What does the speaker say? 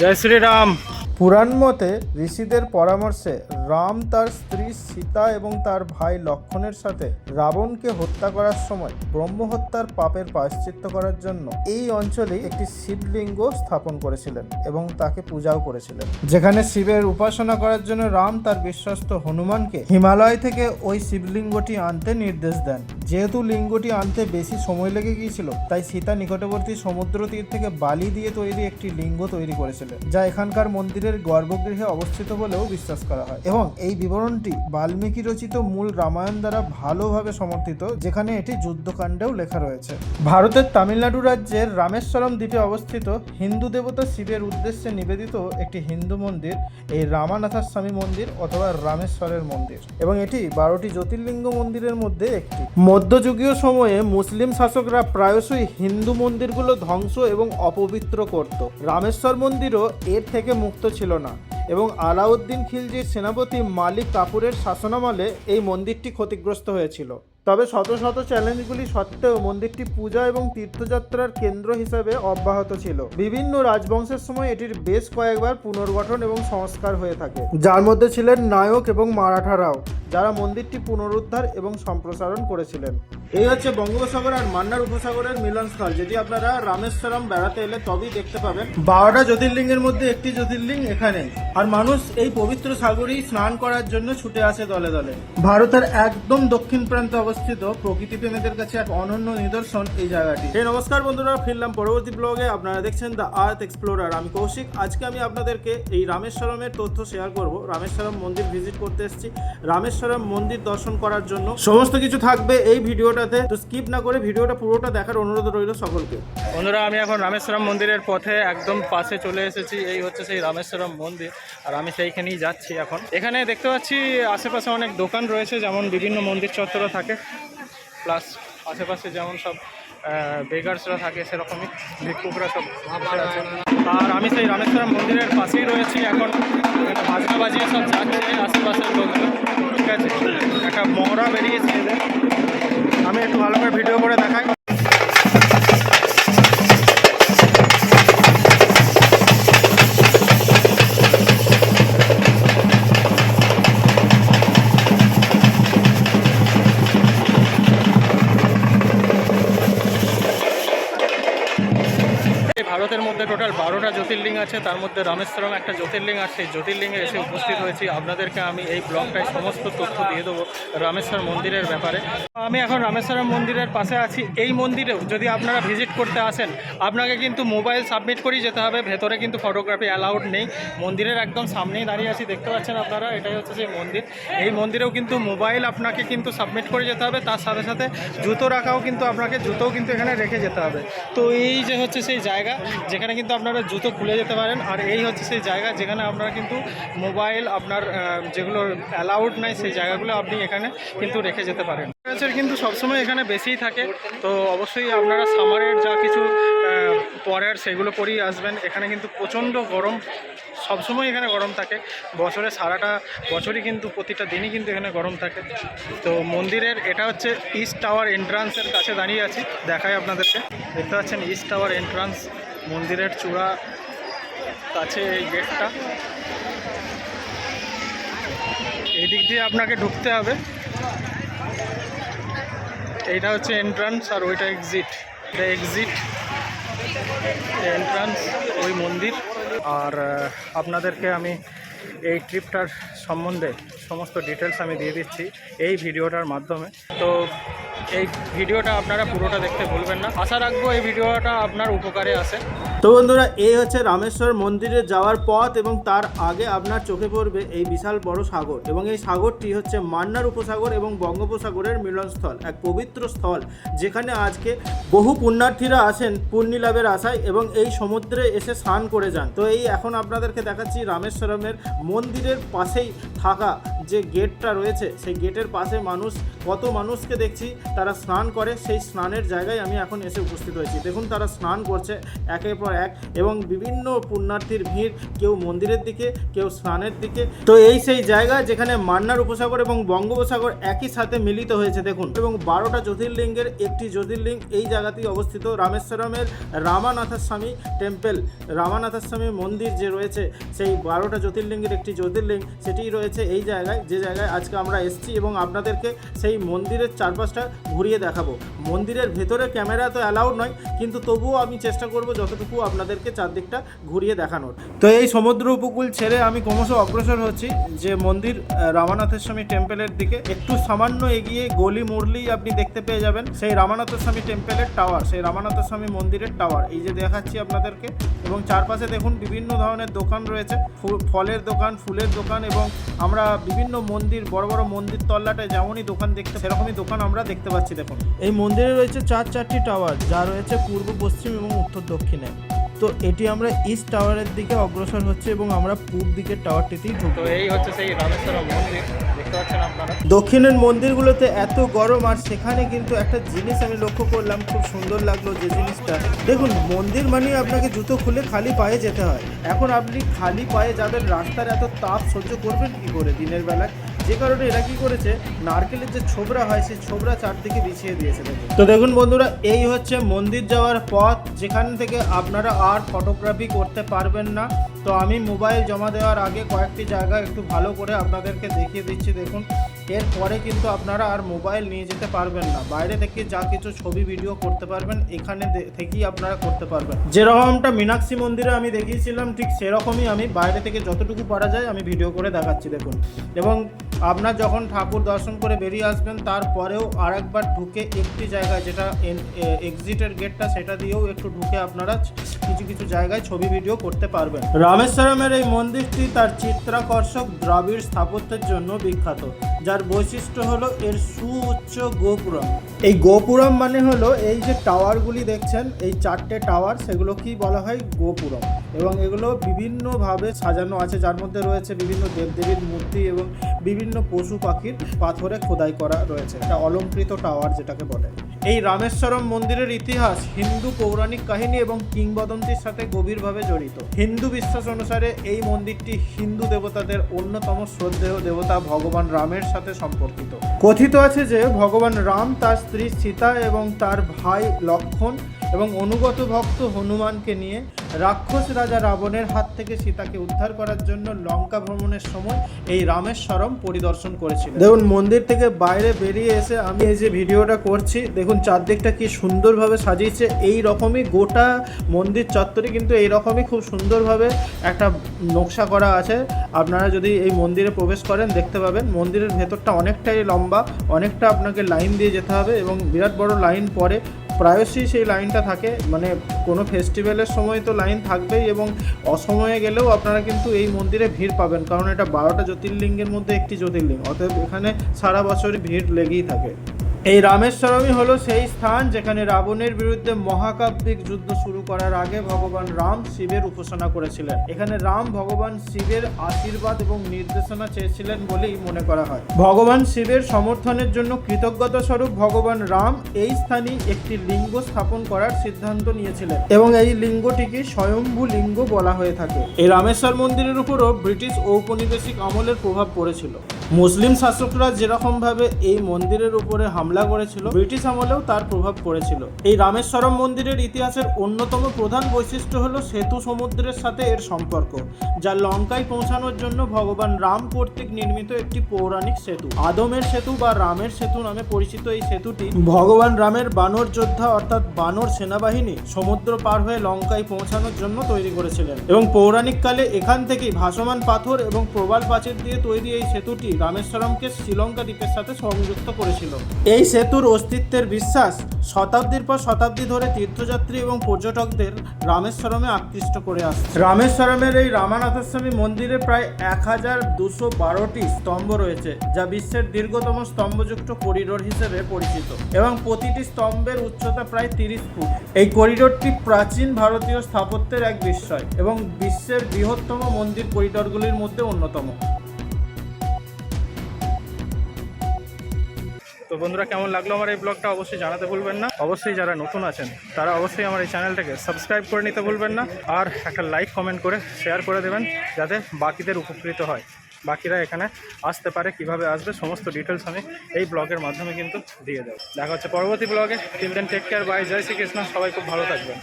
জয় শ্রীরাম। পুরাণ মতে ঋষিদের পরামর্শে রাম তার স্ত্রী সীতা এবং তার ভাই লক্ষণের সাথে রাবণকে হত্যা করার সময় ব্রহ্মহত্যার পাপের প্রায়শ্চিত্ত করার জন্য এই অঞ্চলে একটি শিবলিঙ্গ স্থাপন করেছিলেন এবং তাকে পূজাও করেছিলেন। যেখানে শিবের উপাসনা করার জন্য রাম তার বিশ্বস্ত হনুমানকে হিমালয় থেকে ওই শিবলিঙ্গটি আনতে নির্দেশ দেন। যেহেতু লিঙ্গটি আনতে বেশি সময় লেগে গিয়েছিল, তাই সীতা নিকটবর্তী সমুদ্র তীর থেকে বালি দিয়ে তৈরি একটি লিঙ্গ তৈরি করেছিলেন, যা এখানকার মন্দিরের গর্ভগৃহে অবস্থিত বলেও বিশ্বাস করা হয়। এবং এই বিবরণটি বাল্মীকি রচিত মূল রামায়ণ দ্বারা ভালোভাবে সমর্থিত, যেখানে এটি যুদ্ধকাণ্ডেও লেখা রয়েছে। ভারতের তামিলনাড়ু রাজ্যের রামেশ্বরম দ্বীপে অবস্থিত হিন্দু দেবতা শিবের উদ্দেশ্যে নিবেদিত একটি হিন্দু মন্দির, এই রামানাথার স্বামী মন্দির অথবা রামেশ্বরের মন্দির। এবং এটি বারোটি জ্যোতির্লিঙ্গ মন্দিরের মধ্যে একটি। মধ্যযুগীয় সময়ে মুসলিম শাসকরা প্রায়শই হিন্দু মন্দিরগুলো ধ্বংস এবং অপবিত্র করত। রামেশ্বর মন্দিরও এর থেকে মুক্ত ছিল না। এবং আলাউদ্দিন খিলজির সেনাপতি মালিক কাপুরের শাসনামলে এই মন্দিরটি ক্ষতিগ্রস্ত হয়েছিল। তবে শত শত চ্যালেঞ্জগুলি সত্ত্বেও মন্দিরটি পূজা এবং তীর্থযাত্রার কেন্দ্র হিসাবে অব্যাহত ছিল। বিভিন্ন রাজবংশের সময় এটির বেশ কয়েকবার পুনর্গঠন এবং সংস্কার হয়ে থাকে। যার মধ্যে ছিলেন নায়ক এবং মারাঠারাও যারা মন্দিরটি পুনরুদ্ধার এবং সম্প্রসারণ করেছিলেন। এই হচ্ছে বঙ্গোপসাগর আর মান্নার উপসাগরের মিলনস্থল, যেটি আপনারা রামেশ্বরম বেড়াতে এলে তবেই দেখতে পাবেন। বারোটা জ্যোতির্লিঙ্গের মধ্যে একটি জ্যোতির্লিঙ্গ এখানে, আর মানুষ এই পবিত্র সাগরেই স্নান করার জন্য ছুটে আসে দলে দলে। ভারতের একদম দক্ষিণ প্রান্তে অবস্থিত প্রকৃতি প্রেমীদের কাছে এক অনন্য নিদর্শন এই জায়গাটি। এই নমস্কার বন্ধুরা, ফিরলাম পরবর্তী ব্লগে আপনারা দেখছেন দ্য আর্থ এক্সপ্লোরার আমি কৌশিক। আজকে আমি আপনাদেরকে এই রামেশ্বরমের তথ্য শেয়ার করব। রামেশ্বরম মন্দির ভিজিট করতে এসেছি। রামেশ্বরম মন্দির দর্শন করার জন্য সমস্ত কিছু থাকবে এই ভিডিওটাতে। তো স্কিপ না করে ভিডিওটা পুরোটা দেখার অনুরোধ রইল সকলকে। বন্ধুরা, আমি এখন রামেশ্বরম মন্দিরের পথে একদম পাশে চলে এসেছি। এই হচ্ছে সেই রামেশ্বরম মন্দির। আর আমি সেইখানেই যাচ্ছি এখন। এখানে দেখতে পাচ্ছি আশেপাশে অনেক দোকান রয়েছে, যেমন বিভিন্ন মন্দির চত্বরও থাকে। প্লাস আশেপাশে যেমন সব বেগার্সরা থাকে সেরকমই, ভিক্ষুকরা সব আর আমি সেই রামেশ্বরম মন্দিরের পাশেই রয়েছি, এখন বাজনা বাজিয়ে সব যাচ্ছে, আশেপাশের লোকজন। ঠিক আছে, একটা মহড়া বেরিয়েছে আমি একটু ভালো করে ভিডিও করে দেখাই। বারোটা জ্যোতির্লিঙ্গ আছে, তার মধ্যে রামেশ্বরম একটা জ্যোতির্লিঙ্গ আর সেই জ্যোতির্লিঙ্গে এসে উপস্থিত হয়েছি। আপনাদেরকে আমি এই ব্লগটায় সমস্ত তথ্য দিয়ে দেবো রামেশ্বর মন্দিরের ব্যাপারে। আমি এখন রামেশ্বরম মন্দিরের পাশে আছি। এই মন্দিরেও যদি আপনারা ভিজিট করতে আসেন, আপনাকে কিন্তু মোবাইল সাবমিট করেই যেতে হবে। ভেতরে কিন্তু ফটোগ্রাফি অ্যালাউড নেই। মন্দিরের একদম সামনেই দাঁড়িয়ে আছি, দেখতে পাচ্ছেন আপনারা? এটাই হচ্ছে সেই মন্দির। এই মন্দিরেও কিন্তু মোবাইল আপনাকে কিন্তু সাবমিট করে যেতে হবে। তার সাথে সাথে জুতো রাখাও কিন্তু আপনাকে, জুতোও কিন্তু এখানে রেখে যেতে হবে। তো এই যে হচ্ছে সেই জায়গা, যেখানে কিন্তু আপনারা জুতো খুলে যেতে পারেন। আর এই হচ্ছে সেই জায়গা যেখানে আপনারা কিন্তু মোবাইল আপনার যেগুলো অ্যালাউড নাই সেই জায়গাগুলো আপনি এখানে কিন্তু রেখে যেতে পারেন। টেম্পারেচার কিন্তু সবসময় এখানে বেশিই থাকে। তো অবশ্যই আপনারা সামারের যা কিছু পরের সেগুলো করেই আসবেন। এখানে কিন্তু প্রচণ্ড গরম। সবসময় এখানে গরম থাকে। বছরে সারাটা বছরই কিন্তু প্রতিটা দিনই কিন্তু এখানে গরম থাকে। তো মন্দিরের, এটা হচ্ছে ইস্ট টাওয়ার এন্ট্রান্সের কাছে দাঁড়িয়ে আছি। দেখায় আপনাদেরকে। দেখতে পাচ্ছেন ইস্ট টাওয়ার এন্ট্রান্স মন্দিরের চূড়া কাছে এই গেটটা। এই দিক দিয়ে আপনাকে ঢুকতে হবে। এইটা হচ্ছে এন্ট্রান্স আর ওইটা এক্সিট এটা এক্সিট এন্ট্রান্স ওই মন্দির। আর আপনাদেরকে আমি এই ট্রিপটার সম্বন্ধে সমস্ত ডিটেলস আমি দিয়ে দিচ্ছি এই ভিডিওটার মাধ্যমে। তো এই ভিডিওটা আপনারা পুরোটা দেখতে ভুলবেন না। আশা রাখব এই ভিডিওটা আপনার উপকারে আসে। তো বন্ধুরা, এই হচ্ছে রামেশ্বর মন্দিরে যাওয়ার পথ এবং তার আগে আপনার চোখে পড়বে এই বিশাল বড় সাগর এবং এই সাগরটি হচ্ছে মান্নার উপসাগর এবং বঙ্গোপসাগরের মিলনস্থল, এক পবিত্র স্থল যেখানে আজকে বহু পুণ্যার্থীরা আসেন পুণ্যি লাভের আশায় এবং এই সমুদ্রে এসে স্নান করে যান। তো এই এখন আপনাদেরকে দেখাচ্ছি রামেশ্বরমের মন্দিরের পাশেই ফাঁকা যে গেটটা রয়েছে, সেই গেটের পাশে মানুষ, কত মানুষকে দেখছি, তারা স্নান করে, সেই স্নানের জায়গায় আমি এখন এসে উপস্থিত হয়েছি। দেখুন, তারা স্নান করছে একের পর এক এবং বিভিন্ন পুণ্যার্থীর ভিড়, কেউ মন্দিরের দিকে, কেউ স্নানের দিকে। তো এই সেই জায়গা যেখানে মান্নার উপসাগর এবং বঙ্গোপসাগর একই সাথে মিলিত হয়েছে, দেখুন। এবং বারোটা জ্যোতির্লিঙ্গের একটি জ্যোতির্লিঙ্গ এই জায়গাতেই অবস্থিত। রামেশ্বরমের রামানাথস্বামী টেম্পল, রামানাথস্বামী মন্দির যে রয়েছে, সেই বারোটা জ্যোতির্লিঙ্গের একটি জ্যোতির্লিঙ্গ, সেটিই রয়েছে। এই জায়গায়, যে জায়গায় আজকে আমরা এসেছি এবং আপনাদেরকে সেই মন্দিরের চারপাশটা ঘুরিয়ে দেখাবো। মন্দিরের ভেতরে ক্যামেরা তো অ্যালাউড নয়, কিন্তু তবুও আমি চেষ্টা করব যতটুকু আপনাদেরকে চারদিকটা ঘুরিয়ে দেখানোর। তো এই সমুদ্র উপকূল ছেড়ে আমি ক্রমশ অগ্রসর হচ্ছি, যে মন্দির রামানাথের স্বামী টেম্পলের দিকে। একটু সামান্য এগিয়ে গলি মুরলেই আপনি দেখতে পেয়ে যাবেন, সেই রামানাথ স্বামী টেম্পলের টাওয়ার সেই রামানাথ স্বামী মন্দিরের টাওয়ার এই যে দেখাচ্ছি আপনাদেরকে, এবং চারপাশে দেখুন বিভিন্ন ধরনের দোকান রয়েছে ফলের দোকান, ফুলের দোকান এবং আমরা বিভিন্ন মন্দির বড় বড় মন্দির তল্লাটে যেমনই দোকান দেখতে সেরকমই দোকান আমরা দেখতে পাচ্ছি দেখুন। এই মন্দিরে রয়েছে চার চারটি টাওয়ার যা রয়েছে পূর্ব পশ্চিম এবং উত্তর দক্ষিণে। তো এটি আমরা ইস্ট টাওয়ারের দিকে অগ্রসর হচ্ছে এবং আমরা পূর্ব দিকের টাওয়ারটিতেই ঢুকবো। এই হচ্ছে সেই রামেশ্বরম মন্দির। দক্ষিণের মন্দিরগুলোতে এত গরম, আর সেখানে কিন্তু একটা জিনিস আমি লক্ষ্য করলাম, খুব সুন্দর লাগল যে জিনিসটা। দেখুন, মন্দির মানে আপনাকে জুতো খুলে খালি পায়ে যেতে হয়। এখন আপনি খালি পায়ে যাবেন, রাস্তার এত তাপ সহ্য করবেন কি করে দিনের বেলায়? যে কারণে এরা কি করেছে? নারকেলের যে ছোবরা হয়, সেই ছোবরা চারদিকে বিছিয়ে দিয়েছে তো দেখুন বন্ধুরা, এই হচ্ছে মন্দির যাওয়ার পথ। যেখান থেকে আপনারা আর ফটোগ্রাফি করতে পারবেন না। তো আমি মোবাইল জমা দেওয়ার আগে কয়েকটি জায়গা একটু ভালো করে আপনাদেরকে দেখিয়ে দিচ্ছি, দেখুন। এরপরে কিন্তু আপনারা আর মোবাইল নিয়ে যেতে পারবেন না। বাইরে থেকে যা কিছু ছবি ভিডিও করতে পারবেন, এখানে থেকেই আপনারা করতে পারবেন। যেরকমটা মীনাক্ষী মন্দিরে আমি দেখিয়েছিলাম, ঠিক সেরকমই আমি বাইরে থেকে যতটুকু পারা যায়, আমি ভিডিও করে দেখাচ্ছি, দেখুন। এবং আপনার যখন ঠাকুর দর্শন করে বেরিয়ে আসবেন, তারপরেও আরেকবার ঢুকে একটি জায়গায় যেটা এক্সিটের গেটটা সেটা দিয়েও একটু ঢুকে আপনারা কিছু কিছু জায়গায় ছবি ভিডিও করতে পারবেন। রামেশ্বরমের এই মন্দিরটি তার চিত্রাকর্ষক দ্রাবিড় স্থাপত্যের জন্য বিখ্যাত। যার বৈশিষ্ট্য হলো এর সুউচ্চ গোপুরম। এই গোপুরম মানে হলো এই যে টাওয়ারগুলি দেখছেন, এই চারটে টাওয়ার, সেগুলো কি বলা হয়? গোপুরম। এবং এগুলো বিভিন্নভাবে সাজানো আছে, যার মধ্যে রয়েছে বিভিন্ন দেবদেবীর মূর্তি এবং বিভিন্ন পশু পাখির পাথরে খোদাই করা রয়েছে। এটা অলঙ্কৃত টাওয়ার যেটাকে বলে। এই রামেশ্বরম মন্দিরের ইতিহাস হিন্দু পৌরাণিক কাহিনী এবং কিংবদন্তির সাথে গভীরভাবে জড়িত। হিন্দু বিশ্বাস অনুসারে এই মন্দিরটি হিন্দু দেবতাদের অন্যতম শ্রদ্ধেয় দেবতা ভগবান রামের সাথে সম্পর্কিত। কথিত আছে যে ভগবান রাম তার স্ত্রী সীতা এবং তার ভাই লক্ষণ এবং অনুগত ভক্ত হনুমানকে নিয়ে রাক্ষস রাজা রাবণের হাত থেকে সীতাকে উদ্ধার করার জন্য লঙ্কা ভ্রমণের সময় এই রামেশ্বরম পরিদর্শন করেছিলেন। দেখুন, মন্দির থেকে বাইরে বেরিয়ে এসে আমি এই যে ভিডিওটা করছি, দেখুন চারদিকটা কি সুন্দরভাবে সাজিয়েছে। এই রকমই গোটা মন্দির চত্বরে কিন্তু এই রকমই খুব সুন্দরভাবে একটা নকশা করা আছে। আপনারা যদি এই মন্দিরে প্রবেশ করেন, দেখতে পাবেন মন্দিরের ভেতরটা অনেকটাই লম্বা, অনেকটা আপনাকে লাইন দিয়ে যেতে হবে এবং বিরাট বড় লাইন পরে প্রায়শই সেই লাইনটা থাকে। মানে কোনো ফেস্টিভ্যালের সময় তো লাইন থাকবেই এবং অসময়ে গেলেও আপনারা কিন্তু এই মন্দিরে ভিড় পাবেন। কারণ এটা বারোটা জ্যোতির্লিঙ্গের মধ্যে একটি জ্যোতির্লিঙ্গ। অতএব এখানে সারা বছরই ভিড় লেগেই থাকে। এই রামেশ্বরমই হলো সেই স্থান যেখানে রাবণের বিরুদ্ধে মহাকাব্যিক যুদ্ধ শুরু করার আগে ভগবান রাম শিবের উপাসনা করেছিলেন। এখানে রাম ভগবান শিবের আশীর্বাদ এবং নির্দেশনা চেয়েছিলেন বলেই মনে করা হয়। ভগবান শিবের সমর্থনের জন্য কৃতজ্ঞতা স্বরূপ ভগবান রাম এই স্থানে একটি লিঙ্গ স্থাপন করার সিদ্ধান্ত নিয়েছিলেন এবং এই লিঙ্গটিকে স্বয়ম্ভু লিঙ্গ বলা হয়ে থাকে। এই রামেশ্বর মন্দিরের উপরও ব্রিটিশ ঔপনিবেশিক আমলের প্রভাব পড়েছিল। মুসলিম শাসকরা যেরকমভাবে এই মন্দিরের উপরে হামলা করেছিল, ব্রিটিশ আমলেও তার প্রভাব পড়েছিল। এই রামেশ্বরম মন্দিরের ইতিহাসের অন্যতম প্রধান বৈশিষ্ট্য হলো সেতু সমুদ্রের সাথে এর সম্পর্ক, যা লঙ্কায় পৌঁছানোর জন্য ভগবান রাম কর্তৃক নির্মিত একটি পৌরাণিক সেতু। আদমের সেতু বা রামের সেতু নামে পরিচিত এই সেতুটি ভগবান রামের বানর যোদ্ধা অর্থাৎ বানর সেনাবাহিনী সমুদ্র পার হয়ে লঙ্কায় পৌঁছানোর জন্য তৈরি করেছিলেন। এবং পৌরাণিক কালে এখান থেকেই ভাসমান পাথর এবং প্রবাল প্রাচীর দিয়ে তৈরি এই সেতুটি রামেশ্বরমকে শ্রীলঙ্কা দ্বীপের সাথে সংযুক্ত করেছিল। এই সেতুর অস্তিত্বের বিশ্বাস শতাব্দীর পর শতাব্দী ধরে তীর্থযাত্রী এবং পর্যটকদের রামেশ্বরমে আকৃষ্ট করে আসছে। রামেশ্বরমের এই রামানাথস্বামী মন্দিরে প্রায় এক হাজার দুশো বারোটি স্তম্ভ রয়েছে, যা বিশ্বের দীর্ঘতম স্তম্ভযুক্ত করিডোর হিসেবে পরিচিত এবং প্রতিটি স্তম্ভের উচ্চতা প্রায় তিরিশ ফুট। এই করিডোরটি প্রাচীন ভারতীয় স্থাপত্যের এক বিস্ময় এবং বিশ্বের বৃহত্তম মন্দির করিডোরগুলির মধ্যে অন্যতম। তো বন্ধুরা, কেমন লাগল আমার এই ব্লগটা অবশ্যই জানাতে ভুলবেন না। অবশ্যই যারা নতুন আছেন, তারা অবশ্যই আমার এই চ্যানেলটাকে সাবস্ক্রাইব করে নিতে ভুলবেন না। আর একটা লাইক কমেন্ট করে শেয়ার করে দেবেন, যাতে বাকিদের উপকৃত হয়। বাকিরা এখানে আসতে পারে, কীভাবে আসবে, সমস্ত ডিটেলস আমি এই ব্লগের মাধ্যমে কিন্তু দিয়ে দেবো। দেখা হচ্ছে পরবর্তী ব্লগে till then take care bye জয় শ্রীকৃষ্ণ, সবাই খুব ভালো থাকবেন।